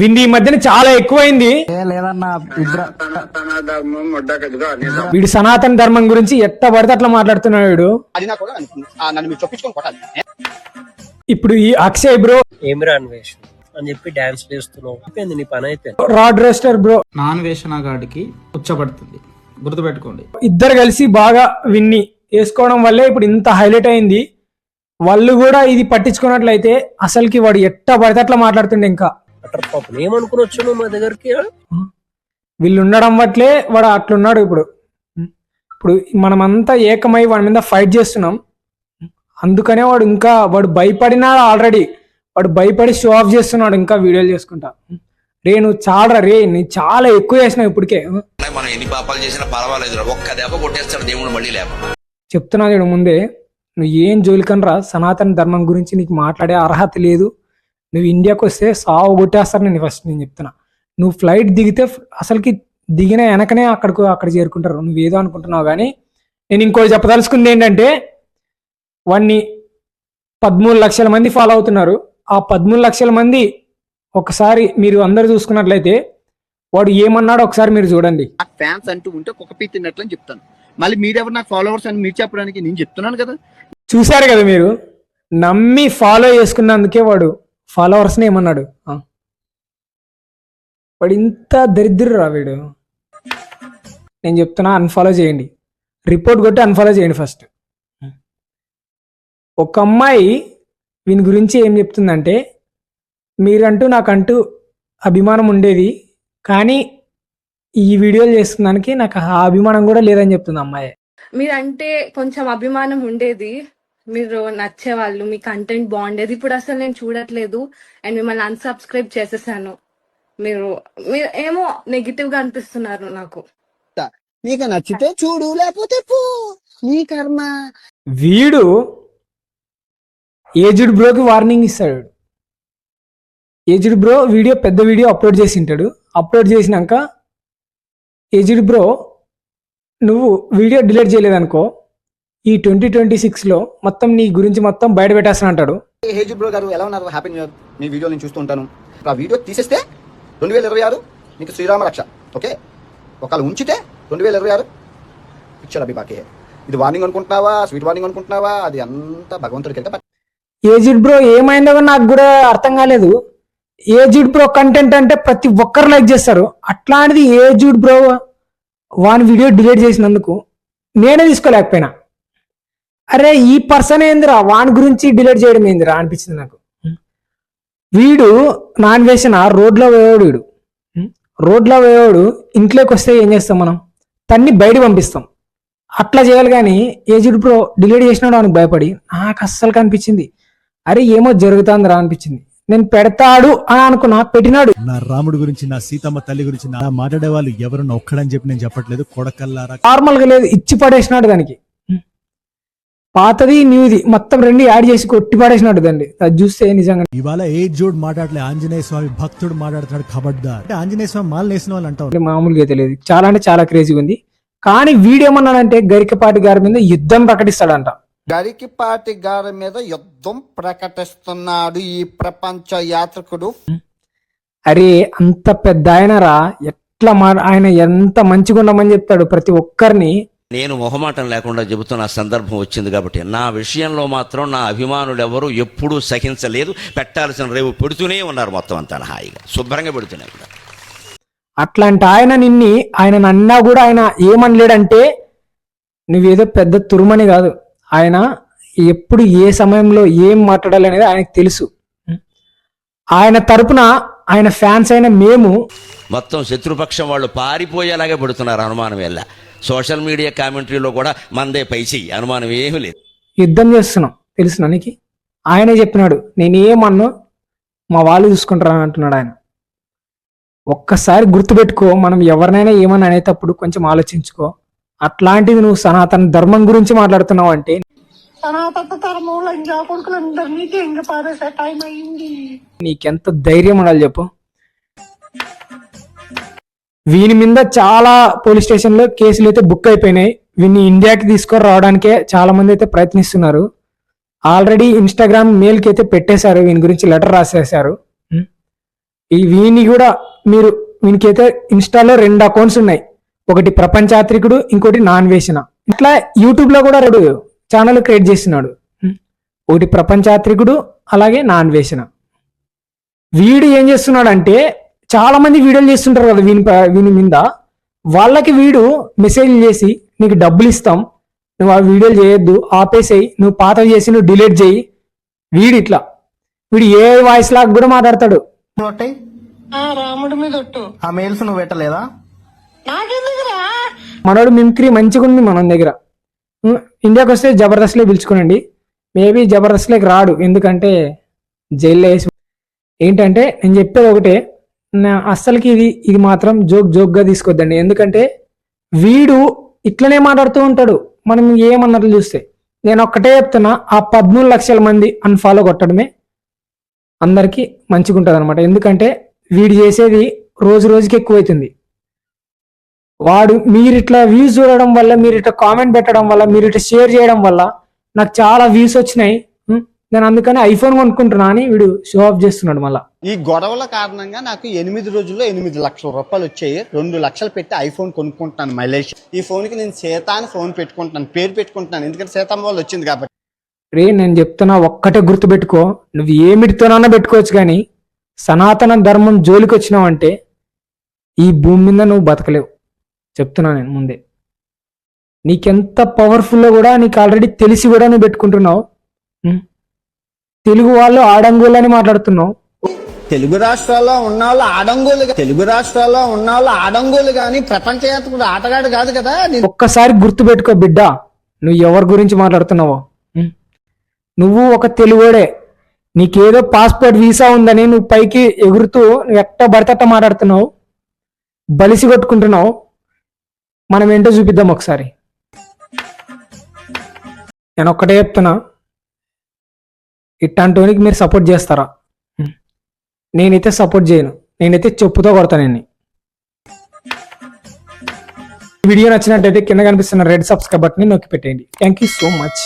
వీడి ఈ మధ్యన చాలా ఎక్కువైంది. లేదన్నా వీడు సనాతన ధర్మం గురించి ఎట్ట పడితే అట్లా మాట్లాడుతున్నాడు వీడు. ఇప్పుడు ఈ అక్షయ్ బ్రో ఏమిరా అన్వేష్ అని చెప్పి డాన్స్ చేస్తున్నావు. అయిపోయింది నీ పని అయిపోయింది. రాడ్ రోస్టర్ బ్రో నాన్ వేషనగాడికి ఉచ్చబడుతుంది గుర్తుపెట్టుకోండి. ఇద్దరు కలిసి బాగా విన్ని వేసుకోవడం వల్లే ఇప్పుడు ఇంత హైలైట్ అయింది. వాళ్ళు కూడా ఇది పట్టించుకున్నట్లయితే అసలుకి వాడు ఎట్ట పడితే అట్లా మాట్లాడుతుండే ఇంకా. అటర్ పాపం ఏమనుకుని వచ్చావు మా దగ్గరికి? వీళ్ళు ఉండడం వట్లే వాడు అట్లున్నాడు ఇప్పుడు. ఇప్పుడు మనమంతా ఏకమై వాడి మీద ఫైట్ చేస్తున్నాం. అందుకనే వాడు ఇంకా వాడు భయపడినాడు ఆల్రెడీ వాడు భయపడి షో ఆఫ్ చేస్తున్నాడు ఇంకా వీడియోలు చేసుకుంటా. రే నువ్వు చాలా రే నీ చాలా ఎక్కువ చేసినావు ఇప్పటికే. మనం ఎన్ని పాపాలు చేసినా పర్వాలేదు ఒక్క దెబ్బ కొట్టేస్తాడు దేవుడు మళ్ళీ లేప చెప్తున్నా చూడు ముందే నువ్వు ఏం జోలికనరా సనాతన ధర్మం గురించి నీకు మాట్లాడే అర్హత లేదు. నువ్వు ఇండియాకి వస్తే సావు కొట్టేస్తారు నేను ఫస్ట్ నేను చెప్తున్నా. నువ్వు ఫ్లైట్ దిగితే అసలుకి దిగిన వెనకనే అక్కడికి అక్కడ చేరుకుంటారు. నువ్వు ఏదో అనుకుంటున్నావు కానీ నేను ఇంకోటి చెప్పదలుచుకుంది ఏంటంటే వాడిని పదమూడు లక్షల మంది ఫాలో అవుతున్నారు. ఆ పదమూడు లక్షల మంది ఒకసారి మీరు అందరు చూసుకున్నట్లయితే వాడు ఏమన్నాడో ఒకసారి మీరు చూడండి. ఫ్యాన్స్ అంటూ ఉంటే కుక్క పీ తిన్నట్లు అని చెప్తాను. మళ్ళీ మీరెవరు నాకు ఫాలోవర్స్ అని మీరు చెప్పడానికి నేను చెప్తున్నాను కదా. చూశారు కదా మీరు? నమ్మి ఫాలో చేసుకున్నందుకే వాడు ఫాలోవర్స్ని ఏమన్నాడు? వాడు ఇంత దరిద్రురా వీడు. నేను చెప్తున్నా అన్ఫాలో చేయండి. రిపోర్ట్ కొట్టి అన్ఫాలో చేయండి ఫస్ట్ ఒక అమ్మాయి వీని గురించి ఏం చెప్తుందంటే మీరంటూ నాకంటూ అభిమానం ఉండేది కానీ ఈ వీడియోలు చేస్తున్నందుకు నాకు ఆ అభిమానం కూడా లేదని చెప్తుంది అమ్మాయి. మీరంటే కొంచెం అభిమానం ఉండేది మీరు నచ్చేవాళ్ళు మీ కంటెంట్ బాగుండేది. ఇప్పుడు అసలు నేను చూడట్లేదు అండ్ మిమ్మల్ని అన్సబ్స్క్రైబ్ చేసేసాను. మీరు మీరు ఏమో నెగిటివ్గా అనిపిస్తున్నారు నాకు. నీకు నచ్చితే చూడు లేకపోతే పో. నీ కర్మ. వీడు ఏజ్డ్ బ్రోకి వార్నింగ్ ఇస్తాడు. ఏజ్డ్ బ్రో వీడియో పెద్ద వీడియో అప్లోడ్ చేసి ఉంటాడు. అప్లోడ్ చేసినాక ఏజ్డ్ బ్రో నువ్వు వీడియో డిలీట్ చేయలేదనుకో ఈ ట్వంటీ ట్వంటీ సిక్స్లో మొత్తం నీ గురించి మొత్తం బయట పెట్టేస్తాను అంటాడు. హేజు బ్రో గారు ఎలా ఉన్నారు? హ్యాపీ న్యూ ఇయర్ మీ వీడియో నేను చూస్తూ ఉంటాను. ఆ వీడియో తీసేస్తే రెండు వేల ఇరవై ఆరు నీకు శ్రీరామ రక్ష ఓకే? ఒకవేళ ఉంచితే రెండు వేల ఇరవై ఆరు. పిక్చర్ అభి బాకే. ఇది వార్నింగ్ అనుకుంటున్నావా? స్వీట్ వార్నింగ్ అనుకుంటున్నావా? అది అంతా భగవంతుడికి వెళ్తే ఏజ్డ్ బ్రో ఏమైందో నాకు కూడా అర్థం కాలేదు. ఏజ్డ్ బ్రో కంటెంట్ అంటే ప్రతి ఒక్కరు లైక్ చేస్తారు. అట్లాంటిది ఏజ్డ్ బ్రో వాని వీడియో డిలీట్ చేసినందుకు నేనే తీసుకోలేకపోయినా. అరే ఈ పర్సన్ ఏందిరా వాని గురించి డిలీట్ చేయడం ఏందిరా అనిపించింది నాకు. వీడు నాన్ వేసిన రోడ్లో పోయేవాడు వీడు. రోడ్లో పోయేవాడు ఇంట్లోకి వస్తే ఏం చేస్తాం మనం? తన్ని బయట పంపిస్తాం. అట్లా చేయాలి కానీ ఏజ్డ్ ప్రో డిలీట్ చేసినాడు ఆయనకు భయపడి నాకు అస్సలు కనిపించింది. అరే ఏమో జరుగుతుందిరా అనిపించింది. నేను పెడతాడు అని అనుకున్నా పెట్టినాడు. నా రాముడి గురించి నా సీతమ్మ తల్లి గురించి నా మాట్లాడే వాళ్ళు ఎవరు ఒక్కడని చెప్పి నేను చెప్పట్లేదు. కొడకల్లారా? నార్మల్గా లేదు ఇచ్చి పడేసినాడు దానికి. పాతది న్యూది మొత్తం రెండు యాడ్ చేసి కొట్టి పడేసినాడు దాన్ని అది చూస్తే నిజంగా ఇవాళ ఏ జోడ్ మాట్లాడలే ఆంజనేయ స్వామి భక్తుడు మాట్లాడుతున్నాడు ఖబర్దార్ అంటే ఆంజనేయ స్వామి మాల వేసిన వాళ్ళు అంటావు. మామూలుగా తెలియదు. చాలా అంటే చాలా క్రేజీగా ఉంది. కానీ వీడేమన్నాడంటే గరికపాటి గారి మీద యుద్ధం ప్రకటిస్తాడంట. గరికిపాటి గారి మీద యుద్ధం ప్రకటిస్తున్నాడు ఈ ప్రపంచ యాత్రికుడు. అరే అంత పెద్ద ఆయనరా ఎట్లా మా ఆయన ఎంత మంచిగా ఉండమని చెప్తాడు ప్రతి ఒక్కరిని? నేను మొహమాటం లేకుండా చెబుతున్న సందర్భం వచ్చింది కాబట్టి నా విషయంలో మాత్రం నా అభిమానులు ఎవరు ఎప్పుడూ సహించలేదు. పెట్టాల్సిన రేవు పెడుతూనే ఉన్నారు మొత్తం అంతా హాయిగా. శుభ్రంగా పెడుతూనే ఉన్నారు. అట్లాంటి ఆయన నిన్ని ఆయన అన్నా కూడా ఆయన ఏమనలేడంటే నువ్వేదో పెద్ద తురుమని కాదు. ఆయన ఎప్పుడు ఏ సమయంలో ఏం మాట్లాడాలి అనేది ఆయనకు తెలుసు. ఆయన తరపున ఆయన ఫ్యాన్స్ అయిన మేము మొత్తం శత్రుపక్షం వాళ్ళు పారిపోయేలాగే పెడుతున్నారు అనుమానం వెళ్ళ సోషల్ మీడియా కామెంటరీలో కూడా మందే పై చెయ్యి అనుమానం ఏమీ లేదు. యుద్ధం చేస్తున్నాం తెలుసు ఆయనే చెప్పినాడు నేను ఏమన్నా మా వాళ్ళు చూసుకుంటారా అని అంటున్నాడు ఆయన. ఒక్కసారి గుర్తుపెట్టుకో మనం ఎవరినైనా ఏమని అనేటప్పుడు కొంచెం ఆలోచించుకో. అట్లాంటిది నువ్వు సనాతన ధర్మం గురించి మాట్లాడుతున్నావు అంటే నీకెంత ధైర్యం ఉండాలి చెప్పు. వీని మీద చాలా పోలీస్ స్టేషన్లో కేసులు అయితే బుక్ అయిపోయినాయి. వీన్ని ఇండియాకి తీసుకొని రావడానికే చాలా మంది అయితే ప్రయత్నిస్తున్నారు. ఆల్రెడీ ఇన్స్టాగ్రామ్ మెయిల్కి అయితే పెట్టేశారు. వీని గురించి లెటర్ రాసేశారు. ఈ వీని కూడా మీరు వీనికైతే ఇన్స్టాలో రెండు అకౌంట్స్ ఉన్నాయి. ఒకటి ప్రపంచాత్రికుడు ఇంకోటి నాన్ వేసిన ఇట్లా యూట్యూబ్లో కూడా రెండు ఛానల్ క్రియేట్ చేస్తున్నాడు. ఒకటి ప్రపంచాత్రికుడు అలాగే నాన్ వేసిన వీడు ఏం చేస్తున్నాడు అంటే చాలా మంది వీడియోలు చేస్తుంటారు కదా వీని వీని మీద. వాళ్ళకి వీడు మెసేజ్ చేసి నీకు డబ్బులు ఇస్తాం నువ్వు ఆ వీడియోలు చేయొద్దు ఆపేసేయి నువ్వు పాతవి చేసి నువ్వు డిలీట్ చేయి. వీడు ఇట్లా. వీడు ఏ వాయిస్ లాగా కూడా మాట్లాడతాడు. రాముడి మీద ఆ మెయిల్స్ నువ్వు పెట్టలేదా? మనోడు మిమ్క్రీ మంచిగా ఉంది మన దగ్గర. ఇండియాకి వస్తే జబర్దస్త్లో పిలుచుకోనండి. మేబీ జబర్దస్త్లోకి రాడు ఎందుకంటే జైల్లో వేసి ఏంటంటే నేను చెప్పేది ఒకటే నా అస్సలకి ఇది ఇది మాత్రం జోక్ జోక్గా తీసుకోవద్దండి ఎందుకంటే వీడు ఇట్లనే మాట్లాడుతూ ఉంటాడు. మనం ఏమన్నట్లు చూస్తే. నేను ఒక్కటే చెప్తున్నా ఆ పద్మూడు లక్షల మంది అన్ఫాలో కొట్టడమే అందరికీ మంచిగా ఉంటుంది అనమాట ఎందుకంటే వీడు చేసేది రోజు రోజుకి ఎక్కువైతుంది. వాడు మీరు ఇట్లా వ్యూస్ చూడడం వల్ల మీరు ఇట్లా కామెంట్ పెట్టడం వల్ల మీరు ఇట్లా షేర్ చేయడం వల్ల నాకు చాలా వ్యూస్ వచ్చినాయి. నేను అందుకని ఐఫోన్ కొనుక్కుంటున్నా అని వీడు షో ఆఫ్ చేస్తున్నాడు మళ్ళా. ఈ గొడవల కారణంగా నాకు ఎనిమిది రోజుల్లో ఎనిమిది లక్షల రూపాయలు వచ్చాయి. రెండు లక్షలు పెట్టి ఐఫోన్ కొనుక్కుంటున్నాను మైలేష్. ఈ ఫోన్కి నేను సీత అని ఫోన్ పెట్టుకుంటున్నాను పేరు పెట్టుకుంటున్నాను. ఎందుకంటే సీతమ్మ వాళ్ళు వచ్చింది కాబట్టి. రే నేను చెప్తున్నా ఒక్కటే గుర్తుపెట్టుకో. నువ్వు ఏమిటితోనన్నా పెట్టుకోవచ్చు కానీ సనాతన ధర్మం జోలికి వచ్చినావంటే ఈ భూమి మీద నువ్వు బతకలేవు. చెప్తున్నా నేను ముందే. నీకెంత పవర్ఫుల్లో కూడా నీకు ఆల్రెడీ తెలిసి కూడా నువ్వు పెట్టుకుంటున్నావు? తెలుగు వాళ్ళు ఆడంగులని మాట్లాడుతున్నావు తెలుగు రాష్ట్రాల్లో ఉన్న వాళ్ళు ఆడంగోలు తెలుగు రాష్ట్రాల్లో ఉన్న వాళ్ళు ఆడంగోలు కానీ ప్రపంచ యాత్రికుడు ఆటగాడు కాదు కదా ఒక్కసారి గుర్తు పెట్టుకో బిడ్డ నువ్వు ఎవరి గురించి మాట్లాడుతున్నావో? నువ్వు ఒక తెలుగుడే నీకేదో పాస్పోర్ట్ వీసా ఉందని నువ్వు పైకి ఎగురుతూ నువ్వు ఎట్ట పడితే మాట్లాడుతున్నావు. బలిసి కొట్టుకుంటున్నావు. మనం ఏంటో చూపిద్దాం ఒకసారి. నేను ఒక్కటే చెప్తున్నా ఇట్లాంటి మీరు సపోర్ట్ చేస్తారా. నేనైతే సపోర్ట్ చేయను. నేనైతే చెప్పుతో కొడతాను నేను వీడియో నచ్చినట్టయితే కింద కనిపిస్తున్న రెడ్ సబ్స్క్రైబ్ బటన్ నొక్కి పెట్టేయండి థ్యాంక్ యూ సో మచ్